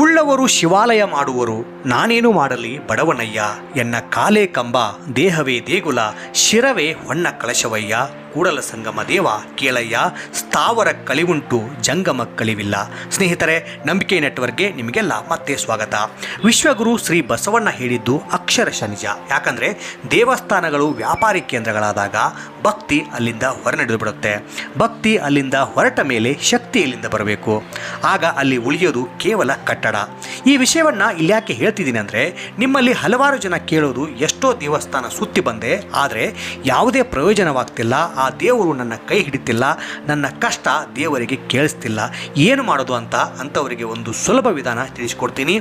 ಉಳ್ಳವರು ಶಿವಾಲಯ ಮಾಡುವರು. ನಾನೇನು ಮಾಡಲಿ ಬಡವನಯ್ಯ? ಎನ್ನ ಕಾಲೇ ಕಂಬ, ದೇಹವೇ ದೇಗುಲ, ಶಿರವೇ ಹೊನ್ನ ಕಳಶವಯ್ಯ, ಕೂಡಲ ಸಂಗಮ ದೇವ ಕೇಳಯ್ಯ, ಸ್ಥಾವರ ಕಳಿವುಂಟು ಜಂಗಮ ಕಳಿವಿಲ್ಲ. ಸ್ನೇಹಿತರೆ, ನಂಬಿಕೆ ನೆಟ್ವರ್ಕ್ಗೆ ನಿಮಗೆಲ್ಲ ಮತ್ತೆ ಸ್ವಾಗತ. ವಿಶ್ವಗುರು ಶ್ರೀ ಬಸವಣ್ಣ ಹೇಳಿದ್ದು ಅಕ್ಷರಶ ನಿಜ ಯಾಕಂದರೆ ದೇವಸ್ಥಾನಗಳು ವ್ಯಾಪಾರಿ ಕೇಂದ್ರಗಳಾದಾಗ ಭಕ್ತಿ ಅಲ್ಲಿಂದ ಹೊರನಡೆದು ಬಿಡುತ್ತೆ ಭಕ್ತಿ ಅಲ್ಲಿಂದ ಹೊರಟ ಮೇಲೆ ಶಕ್ತಿ ಇಲ್ಲಿಂದ ಬರಬೇಕು. ಆಗ ಅಲ್ಲಿ ಉಳಿಯೋದು ಕೇವಲ ಕಟ್ಟಡ. ಈ ವಿಷಯವನ್ನು ಇಲ್ಲಿ ಯಾಕೆ ಹೇಳ್ತಿದ್ದೀನಿ ಅಂದರೆ, ನಿಮ್ಮಲ್ಲಿ ಹಲವಾರು ಜನ ಕೇಳೋದು ಎಷ್ಟೋ ದೇವಸ್ಥಾನ ಸುತ್ತಿ ಬಂದೆ, ಆದರೆ ಯಾವುದೇ ಪ್ರಯೋಜನವಾಗ್ತಿಲ್ಲ, ಆ ದೇವರು ನನ್ನ ಕೈ ಹಿಡಿತಿಲ್ಲ, ನನ್ನ ಕಷ್ಟ ದೇವರಿಗೆ ಕೇಳಿಸ್ತಿಲ್ಲ, ಏನು ಮಾಡೋದು ಅಂತ ಅಂಥವರಿಗೆ ಒಂದು ಸುಲಭ ವಿಧಾನ ತಿಳಿಸ್ಕೊಡ್ತೀನಿ.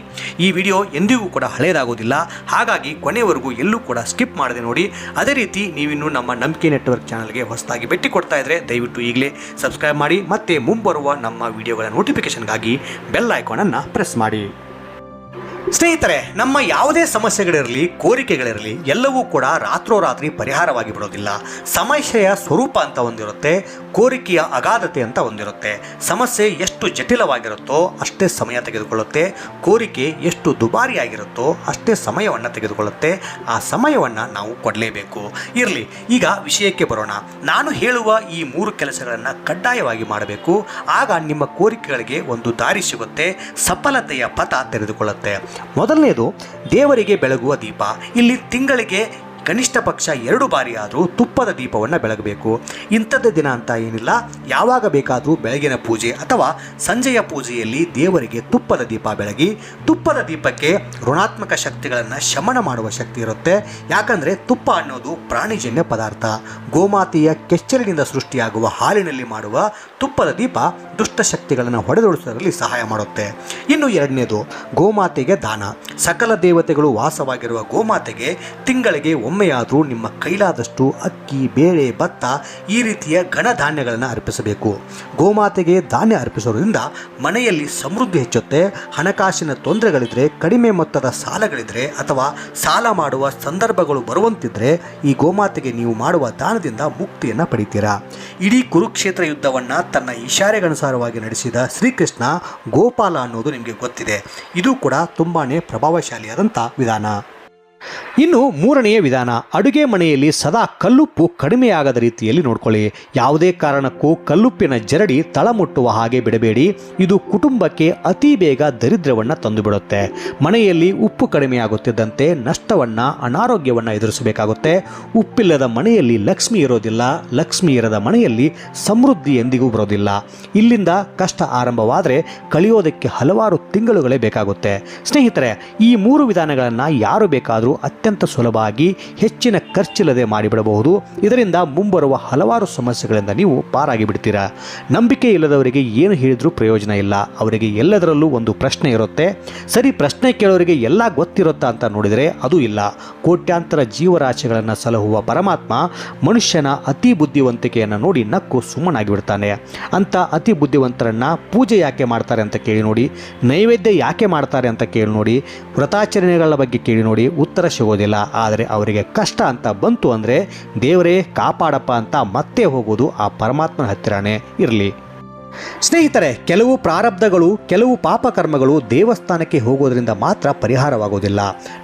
ಈ ವಿಡಿಯೋ ಎಂದಿಗೂ ಕೂಡ ಹಳೆಯದಾಗೋದಿಲ್ಲ, ಹಾಗಾಗಿ ಕೊನೆಯವರೆಗೂ ಎಲ್ಲೂ ಕೂಡ ಸ್ಕಿಪ್ ಮಾಡದೆ ನೋಡಿ. ಅದೇ ರೀತಿ ನೀವಿನ್ನು ನಮ್ಮ ನಂಬಿಕೆ ನೆಟ್ವರ್ಕ್ ಚಾನಲ್ಗೆ ಹೊಸದಾಗಿ ಭೇಟಿ ಕೊಡ್ತಾ ಇದ್ರೆ ದಯವಿಟ್ಟು ಈಗಲೇ ಸಬ್ಸ್ಕ್ರೈಬ್ ಮಾಡಿ, ಮತ್ತೆ ಮುಂಬರುವ ನಮ್ಮ ವಿಡಿಯೋಗಳ ನೋಟಿಫಿಕೇಶನ್ಗಾಗಿ ಬೆಲ್ ಐಕಾನನ್ನು ಪ್ರೆಸ್ ಮಾಡಿ. ಸ್ನೇಹಿತರೆ, ನಮ್ಮ ಯಾವುದೇ ಸಮಸ್ಯೆಗಳಿರಲಿ, ಕೋರಿಕೆಗಳಿರಲಿ, ಎಲ್ಲವೂ ಕೂಡ ರಾತ್ರೋರಾತ್ರಿ ಪರಿಹಾರವಾಗಿ ಬಿಡೋದಿಲ್ಲ. ಸಮಸ್ಯೆಯ ಸ್ವರೂಪ ಅಂತ ಒಂದಿರುತ್ತೆ, ಕೋರಿಕೆಯ ಅಗಾಧತೆ ಅಂತ ಒಂದಿರುತ್ತೆ. ಸಮಸ್ಯೆ ಎಷ್ಟು ಜಟಿಲವಾಗಿರುತ್ತೋ ಅಷ್ಟೇ ಸಮಯ ತೆಗೆದುಕೊಳ್ಳುತ್ತೆ, ಕೋರಿಕೆ ಎಷ್ಟು ದುಬಾರಿಯಾಗಿರುತ್ತೋ ಅಷ್ಟೇ ಸಮಯವನ್ನು ತೆಗೆದುಕೊಳ್ಳುತ್ತೆ, ಆ ಸಮಯವನ್ನು ನಾವು ಕೊಡಲೇಬೇಕು. ಇರಲಿ, ಈಗ ವಿಷಯಕ್ಕೆ ಬರೋಣ. ನಾನು ಹೇಳುವ ಈ ಮೂರು ಕೆಲಸಗಳನ್ನು ಕಡ್ಡಾಯವಾಗಿ ಮಾಡಬೇಕು, ಆಗ ನಿಮ್ಮ ಕೋರಿಕೆಗಳಿಗೆ ಒಂದು ದಾರಿ ಸಿಗುತ್ತೆ, ಸಫಲತೆಯ ಪಥ ತೆರೆದುಕೊಳ್ಳುತ್ತೆ. ಮೊದಲನೇದು ದೇವರಿಗೆ ಬೆಳಗುವ ದೀಪ. ಇಲ್ಲಿ ತಿಂಗಳಿಗೆ ಕನಿಷ್ಠ ಪಕ್ಷ ಎರಡು ಬಾರಿ ಆದರೂ ತುಪ್ಪದ ದೀಪವನ್ನು ಬೆಳಗಬೇಕು. ಇಂಥದ್ದು ದಿನ ಅಂತ ಏನಿಲ್ಲ. ಯಾವಾಗ ಬೇಕಾದರೂ ಬೆಳಗಿನ ಪೂಜೆ ಅಥವಾ ಸಂಜೆಯ ಪೂಜೆಯಲ್ಲಿ ದೇವರಿಗೆ ತುಪ್ಪದ ದೀಪ ಬೆಳಗಿ, ತುಪ್ಪದ ದೀಪಕ್ಕೆ ಋಣಾತ್ಮಕ ಶಕ್ತಿಗಳನ್ನು ಶಮನ ಮಾಡುವ ಶಕ್ತಿ ಇರುತ್ತೆ. ಯಾಕಂದರೆ ತುಪ್ಪ ಅನ್ನೋದು ಪ್ರಾಣಿಜನ್ಯ ಪದಾರ್ಥ. ಗೋಮಾತೆಯ ಕೆಚ್ಚಲಿನಿಂದ ಸೃಷ್ಟಿಯಾಗುವ ಹಾಲಿನಲ್ಲಿ ಮಾಡುವ ತುಪ್ಪದ ದೀಪ ದುಷ್ಟ ಶಕ್ತಿಗಳನ್ನು ಹೊಡೆದೊಳಿಸುವುದರಲ್ಲಿ ಸಹಾಯ ಮಾಡುತ್ತೆ. ಇನ್ನು ಎರಡನೇದು ಗೋಮಾತೆಗೆ ದಾನ. ಸಕಲ ದೇವತೆಗಳು ವಾಸವಾಗಿರುವ ಗೋಮಾತೆಗೆ ತಿಂಗಳಿಗೆ ಒಮ್ಮೆಯಾದರೂ ನಿಮ್ಮ ಕೈಲಾದಷ್ಟು ಅಕ್ಕಿ, ಬೇಳೆ, ಭತ್ತ ಈ ರೀತಿಯ ಘನಧಾನ್ಯಗಳನ್ನು ಅರ್ಪಿಸಬೇಕು. ಗೋಮಾತೆಗೆ ಧಾನ್ಯ ಅರ್ಪಿಸೋದ್ರಿಂದ ಮನೆಯಲ್ಲಿ ಸಮೃದ್ಧಿ ಹೆಚ್ಚುತ್ತೆ. ಹಣಕಾಸಿನ ತೊಂದರೆಗಳಿದ್ರೆ, ಕಡಿಮೆ ಮೊತ್ತದ ಸಾಲಗಳಿದ್ರೆ ಅಥವಾ ಸಾಲ ಮಾಡುವ ಸಂದರ್ಭಗಳು ಬರುವಂತಿದ್ರೆ ಈ ಗೋಮಾತೆಗೆ ನೀವು ಮಾಡುವ ದಾನದಿಂದ ಮುಕ್ತಿಯನ್ನು ಪಡಿತೀರಾ. ಇಡೀ ಕುರುಕ್ಷೇತ್ರ ಯುದ್ಧವನ್ನು ತನ್ನ ಇಶಾರೆಗನುಸಾರವಾಗಿ ನಡೆಸಿದ ಶ್ರೀಕೃಷ್ಣ ಗೋಪಾಲ ಅನ್ನೋದು ನಿಮಗೆ ಗೊತ್ತಿದೆ. ಇದು ಕೂಡ ತುಂಬಾ ಪ್ರಭಾವಶಾಲಿಯಾದಂಥ ವಿಧಾನ. ಇನ್ನು ಮೂರನೆಯ ವಿಧಾನ, ಅಡುಗೆ ಮನೆಯಲ್ಲಿ ಸದಾ ಕಲ್ಲುಪ್ಪು ಕಡಿಮೆಯಾಗದ ರೀತಿಯಲ್ಲಿ ನೋಡ್ಕೊಳ್ಳಿ. ಯಾವುದೇ ಕಾರಣಕ್ಕೂ ಕಲ್ಲುಪ್ಪಿನ ಜರಡಿ ತಳಮುಟ್ಟುವ ಹಾಗೆ ಬಿಡಬೇಡಿ. ಇದು ಕುಟುಂಬಕ್ಕೆ ಅತಿ ಬೇಗ ದರಿದ್ರವನ್ನು ತಂದುಬಿಡುತ್ತೆ. ಮನೆಯಲ್ಲಿ ಉಪ್ಪು ಕಡಿಮೆಯಾಗುತ್ತಿದ್ದಂತೆ ನಷ್ಟವನ್ನು, ಅನಾರೋಗ್ಯವನ್ನು ಎದುರಿಸಬೇಕಾಗುತ್ತೆ. ಉಪ್ಪಿಲ್ಲದ ಮನೆಯಲ್ಲಿ ಲಕ್ಷ್ಮಿ ಇರೋದಿಲ್ಲ. ಲಕ್ಷ್ಮಿ ಇರದ ಮನೆಯಲ್ಲಿ ಸಮೃದ್ಧಿ ಎಂದಿಗೂ ಬರೋದಿಲ್ಲ. ಇಲ್ಲಿಂದ ಕಷ್ಟ ಆರಂಭವಾದರೆ ಕಳೆಯೋದಕ್ಕೆ ಹಲವಾರು ತಿಂಗಳುಗಳೇ ಬೇಕಾಗುತ್ತೆ. ಸ್ನೇಹಿತರೆ, ಈ ಮೂರು ವಿಧಾನಗಳನ್ನು ಯಾರು ಬೇಕಾದರೂ ಅತ್ಯಂತ ಸುಲಭವಾಗಿ ಹೆಚ್ಚಿನ ಖರ್ಚಿಲ್ಲದೆ ಮಾಡಿಬಿಡಬಹುದು. ಇದರಿಂದ ಮುಂಬರುವ ಹಲವಾರು ಸಮಸ್ಯೆಗಳಿಂದ ನೀವು ಪಾರಾಗಿ ಬಿಡ್ತೀರಾ ನಂಬಿಕೆ ಇಲ್ಲದವರಿಗೆ ಏನು ಹೇಳಿದರೂ ಪ್ರಯೋಜನ ಇಲ್ಲ. ಅವರಿಗೆ ಎಲ್ಲದರಲ್ಲೂ ಒಂದು ಪ್ರಶ್ನೆ ಇರುತ್ತೆ. ಸರಿ, ಪ್ರಶ್ನೆ ಕೇಳೋರಿಗೆ ಎಲ್ಲ ಗೊತ್ತಿರುತ್ತಾ ಅಂತ ನೋಡಿದರೆ ಅದು ಇಲ್ಲ. ಕೋಟ್ಯಾಂತರ ಜೀವರಾಶಿಗಳನ್ನು ಸಲಹುವ ಪರಮಾತ್ಮ ಮನುಷ್ಯನ ಅತಿ ಬುದ್ಧಿವಂತಿಕೆಯನ್ನು ನೋಡಿ ನಕ್ಕು ಸುಮ್ಮನಾಗಿ ಬಿಡ್ತಾನೆ ಅಂತ ಅತಿ ಬುದ್ಧಿವಂತರನ್ನ ಪೂಜೆ ಯಾಕೆ ಮಾಡ್ತಾರೆ ಅಂತ ಕೇಳಿ ನೋಡಿ, ನೈವೇದ್ಯ ಯಾಕೆ ಮಾಡ್ತಾರೆ ಅಂತ ಕೇಳಿ ನೋಡಿ, ವ್ರತಾಚರಣೆಗಳ ಬಗ್ಗೆ ಕೇಳಿ ನೋಡಿ, ಉತ್ತರ ಸಿಗೋದಿಲ್ಲ ಆದರೆ ಅವರಿಗೆ ಕಷ್ಟ ಅಂತ ಬಂತು ಅಂದರೆ ದೇವರೇ ಕಾಪಾಡಪ್ಪ ಅಂತ ಮತ್ತೆ ಹೋಗೋದು ಆ ಪರಮಾತ್ಮನ ಹತ್ತಿರನೇ ಇರಲಿ. ಸ್ನೇಹಿತರೆ, ಕೆಲವು ಪ್ರಾರಬ್ಧಗಳು, ಕೆಲವು ಪಾಪಕರ್ಮಗಳು ದೇವಸ್ಥಾನಕ್ಕೆ ಹೋಗೋದರಿಂದ ಮಾತ್ರ ಪರಿಹಾರವಾಗೋದಿಲ್ಲ.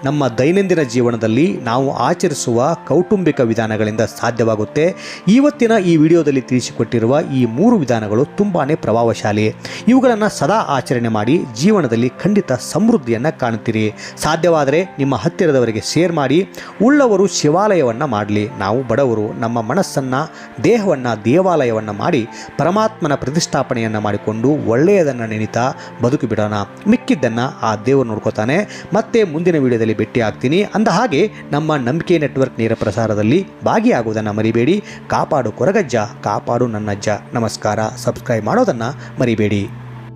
ನಮ್ಮ ದೈನಂದಿನ ಜೀವನದಲ್ಲಿ ನಾವು ಆಚರಿಸುವ ಕೌಟುಂಬಿಕ ವಿಧಾನಗಳಿಂದ ಸಾಧ್ಯವಾಗುತ್ತೆ. ಇವತ್ತಿನ ಈ ವಿಡಿಯೋದಲ್ಲಿ ತಿಳಿಸಿಕೊಟ್ಟಿರುವ ಈ ಮೂರು ವಿಧಾನಗಳು ತುಂಬಾ ಪ್ರಭಾವಶಾಲಿ. ಇವುಗಳನ್ನು ಸದಾ ಆಚರಣೆ ಮಾಡಿ ಜೀವನದಲ್ಲಿ ಖಂಡಿತ ಸಮೃದ್ಧಿಯನ್ನು ಕಾಣುತ್ತೀರಿ. ಸಾಧ್ಯವಾದರೆ ನಿಮ್ಮ ಹತ್ತಿರದವರಿಗೆ ಶೇರ್ ಮಾಡಿ, ಉಳ್ಳವರು ಶಿವಾಲಯವನ್ನು ಮಾಡಲಿ. ನಾವು ಬಡವರು, ನಮ್ಮ ಮನಸ್ಸನ್ನು, ದೇಹವನ್ನು ದೇವಾಲಯವನ್ನು ಮಾಡಿ, ಪರಮಾತ್ಮನ ಪ್ರತಿಷ್ಠಾಪನೆಯನ್ನು ಮಾಡಿಕೊಂಡು ಒಳ್ಳೆಯದನ್ನು ನೆನೀತಾ ಬದುಕು ಬಿಡೋಣ. ಮಿಕ್ಕಿದ್ದನ್ನು ಆ ದೇವರು ನೋಡ್ಕೋತಾನೆ. ಮತ್ತೆ ಮುಂದಿನ ವಿಡಿಯೋದಲ್ಲಿ ಭೇಟಿ ಆಗ್ತೀನಿ. ಅಂದ ಹಾಗೆ ನಮ್ಮ ನಂಬಿಕೆ ನೆಟ್ವರ್ಕ್ ನೇರ ಪ್ರಸಾರದಲ್ಲಿ ಭಾಗಿಯಾಗುವುದನ್ನು ಮರಿಬೇಡಿ. ಕಾಪಾಡು ಕೊರಗಜ್ಜ, ಕಾಪಾಡು ನನ್ನಜ್ಜ. ನಮಸ್ಕಾರ. ಸಬ್ಸ್ಕ್ರೈಬ್ ಮಾಡೋದನ್ನು ಮರಿಬೇಡಿ.